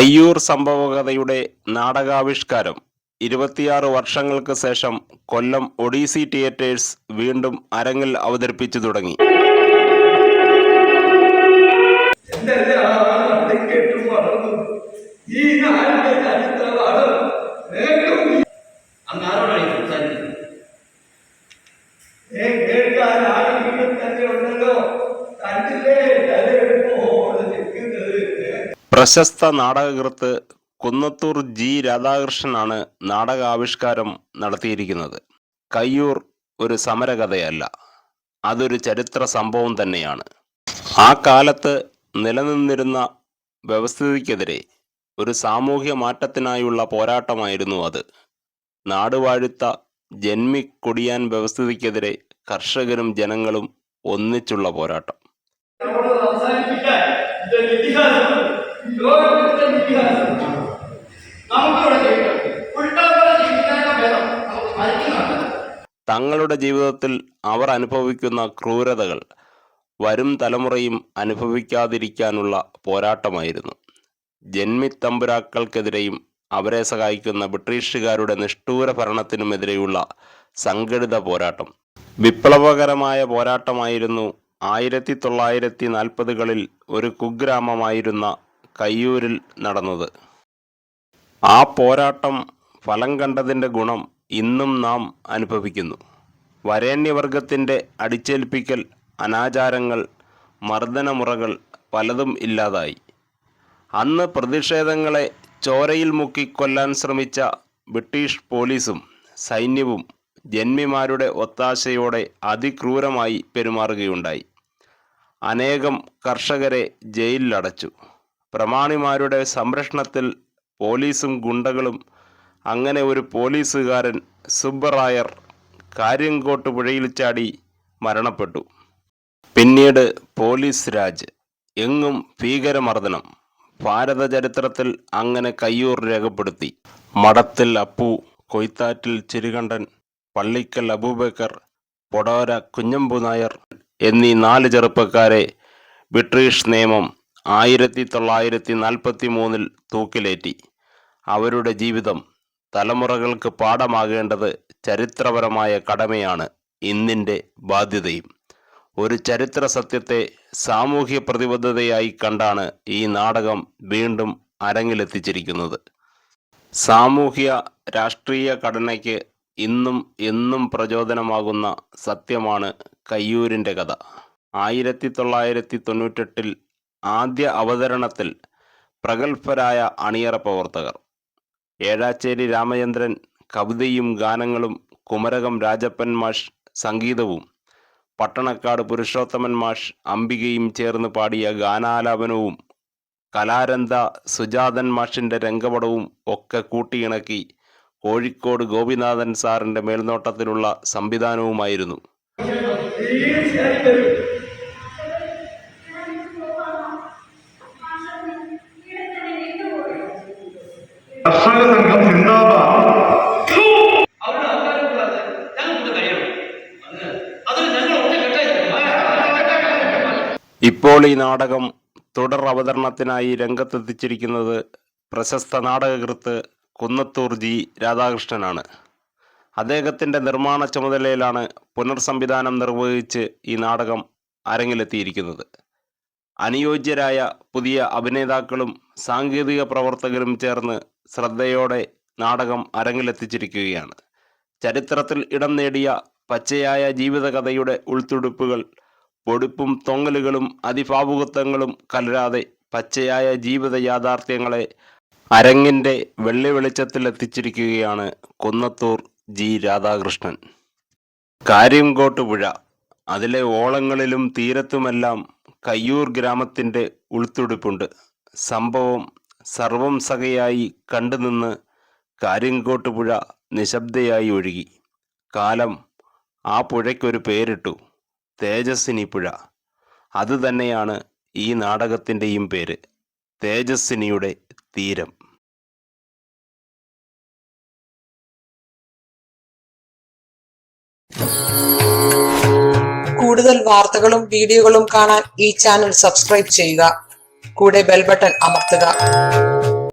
കയ്യൂർ സംഭവകഥയുടെ നാടകാവിഷ്കാരം. ഇരുപത്തിയാറ് വർഷങ്ങൾക്ക് ശേഷം കൊല്ലം ഒഡീസി തിയേറ്റേഴ്സ് വീണ്ടും അരങ്ങിൽ അവതരിപ്പിച്ചു തുടങ്ങി. പ്രശസ്ത നാടകകൃത്ത് കുന്നത്തൂർ ജി രാധാകൃഷ്ണനാണ് നാടകാവിഷ്കാരം നടത്തിയിരിക്കുന്നത്. കയ്യൂർ ഒരു സമരകഥയല്ല അതൊരു ചരിത്ര സംഭവം തന്നെയാണ്. ആ കാലത്ത് നിലനിന്നിരുന്ന വ്യവസ്ഥിതിക്കെതിരെ ഒരു സാമൂഹ്യ മാറ്റത്തിനായുള്ള പോരാട്ടമായിരുന്നു അത്. നാടുവാഴുത്ത ജന്മി കൊടിയാൻ വ്യവസ്ഥിതിക്കെതിരെ കർഷകരും ജനങ്ങളും ഒന്നിച്ചുള്ള പോരാട്ടം. തങ്ങളുടെ ജീവിതത്തിൽ അവർ അനുഭവിക്കുന്ന ക്രൂരതകൾ വരും തലമുറയും അനുഭവിക്കാതിരിക്കാനുള്ള പോരാട്ടമായിരുന്നു. ജന്മിത്തമ്പുരാക്കൾക്കെതിരെയും അവരെ സഹായിക്കുന്ന ബ്രിട്ടീഷുകാരുടെ നിഷ്ഠൂര ഭരണത്തിനുമെതിരെയുള്ള സംഘടിത പോരാട്ടം. വിപ്ലവകരമായ പോരാട്ടമായിരുന്നു ആയിരത്തി തൊള്ളായിരത്തി നാൽപ്പതുകളിൽ ഒരു കുഗ്രാമമായിരുന്ന കയ്യൂരിൽ നടന്നത്. ആ പോരാട്ടം ഫലം കണ്ടതിന്റെ ഗുണം ഇന്നും നാം അനുഭവിക്കുന്നു. വരേണ്യവർഗത്തിന്റെ അടിച്ചേൽപ്പിക്കൽ അനാചാരങ്ങൾ മർദ്ദനമുറകൾ പലതും ഇല്ലാതായി. അന്ന് പ്രതിഷേധങ്ങളെ ചോരയിൽ മുക്കിക്കൊല്ലാൻ ശ്രമിച്ച ബ്രിട്ടീഷ് പോലീസും സൈന്യവും ജന്മിമാരുടെ ഒത്താശയോടെ അതിക്രൂരമായി പെരുമാറുകയുണ്ടായി. അനേകം കർഷകരെ ജയിലിലടച്ചു. പ്രമാണിമാരുടെ സംരക്ഷണത്തിൽ പോലീസും ഗുണ്ടകളും അങ്ങനെ ഒരു പോലീസുകാരൻ സുബ്ബറായർ കാര്യങ്കോട്ട് പുഴയിൽ ചാടി മരണപ്പെട്ടു. പിന്നീട് പോലീസ് രാജ് എങ്ങും ഭീകരമർദ്ദനം ഭാരത ചരിത്രത്തിൽ അങ്ങനെ കയ്യൂർ രേഖപ്പെടുത്തി. മടത്തിൽ അപ്പു കൊയ്ത്താറ്റിൽ ചിരുകണ്ഠൻ പള്ളിക്കൽ അബൂബക്കർ പൊടോര കുഞ്ഞമ്പു നായർ എന്നീ നാല് ചെറുപ്പക്കാരെ ബ്രിട്ടീഷ് നിയമം ആയിരത്തി തൊള്ളായിരത്തി നാൽപ്പത്തി മൂന്നിൽ തൂക്കിലേറ്റി. അവരുടെ ജീവിതം തലമുറകൾക്ക് പാഠമാകേണ്ടത് ചരിത്രപരമായ കടമയാണ് ഇന്നിന്റെ ബാധ്യതയും. ഒരു ചരിത്ര സത്യത്തെ സാമൂഹ്യ പ്രതിബദ്ധതയായി കണ്ടാണ് ഈ നാടകം വീണ്ടും അരങ്ങിലെത്തിച്ചിരിക്കുന്നത്. സാമൂഹ്യ രാഷ്ട്രീയ ഘടനയ്ക്ക് ഇന്നും എന്നും പ്രചോദനമാകുന്ന സത്യമാണ് കയ്യൂരിന്റെ കഥ. ആയിരത്തി തൊള്ളായിരത്തി തൊണ്ണൂറ്റെട്ടിൽ ആദ്യ അവതരണത്തിൽ പ്രഗത്ഭരായ അണിയറ പ്രവർത്തകർ. ഏഴാച്ചേരി രാമചന്ദ്രൻ കവിതയും ഗാനങ്ങളും കുമരകം രാജപ്പൻ മാഷ് സംഗീതവും പട്ടണക്കാട് പുരുഷോത്തമൻ മാഷ് അംബികയും ചേർന്ന് പാടിയ ഗാനാലാപനവും കലാരന്ത സുജാതൻ മാഷിന്റെ രംഗപടവും ഒക്കെ കൂട്ടിയിണക്കി കോഴിക്കോട് ഗോപിനാഥൻ സാറിന്റെ മേൽനോട്ടത്തിലുള്ള സംവിധാനവുമായിരുന്നു. ഇപ്പോൾ ഈ നാടകം തുടർ അവതരണത്തിനായി രംഗത്തെത്തിച്ചിരിക്കുന്നത് പ്രശസ്ത നാടകകൃത്ത് കുന്നത്തൂർ ജി രാധാകൃഷ്ണനാണ്. അദ്ദേഹത്തിന്റെ നിർമ്മാണ ചുമതലയിലാണ് പുനർസംവിധാനം നിർവഹിച്ച് ഈ നാടകം അരങ്ങിലെത്തിയിരിക്കുന്നത്. അനുയോജ്യരായ പുതിയ അഭിനേതാക്കളും സാങ്കേതിക പ്രവർത്തകരും ചേർന്ന് ശ്രദ്ധയോടെ നാടകം അരങ്ങിലെത്തിച്ചിരിക്കുകയാണ്. ചരിത്രത്തിൽ ഇടം നേടിയ പച്ചയായ ജീവിതകഥയുടെ ഉൾത്തുടുപ്പുകൾ പൊടിപ്പും തൊങ്ങലുകളും അതിഭാവുകത്വങ്ങളും കലരാതെ പച്ചയായ ജീവിത യാഥാർത്ഥ്യങ്ങളെ അരങ്ങിന്റെ വെള്ളി വെളിച്ചത്തിൽ എത്തിച്ചിരിക്കുകയാണ് കുന്നത്തൂർ ജി രാധാകൃഷ്ണൻ. കാര്യംകോട്ട് പുഴ. അതിലെ ഓളങ്ങളിലും തീരത്തുമെല്ലാം കയ്യൂർ ഗ്രാമത്തിന്റെ ഉൾത്തുടിപ്പുണ്ട്. സംഭവം സർവം സകയായി കണ്ടുനിന്ന് കാര്യംകോട്ട് പുഴ നിശബ്ദയായി ഒഴുകി. കാലം ആ പുഴയ്ക്കൊരു പേരിട്ടു. തേജസ്വിനി പുഴ. അതുതന്നെയാണ് ഈ നാടകത്തിന്റെയും പേര്. തേജസ്സിനിയുടെ തീരം. കൂടുതൽ വാർത്തകളും വീഡിയോകളും കാണാൻ ഈ ചാനൽ സബ്സ്ക്രൈബ് ചെയ്യുക. കൂടെ ബെൽ ബട്ടൺ അമർത്തുക.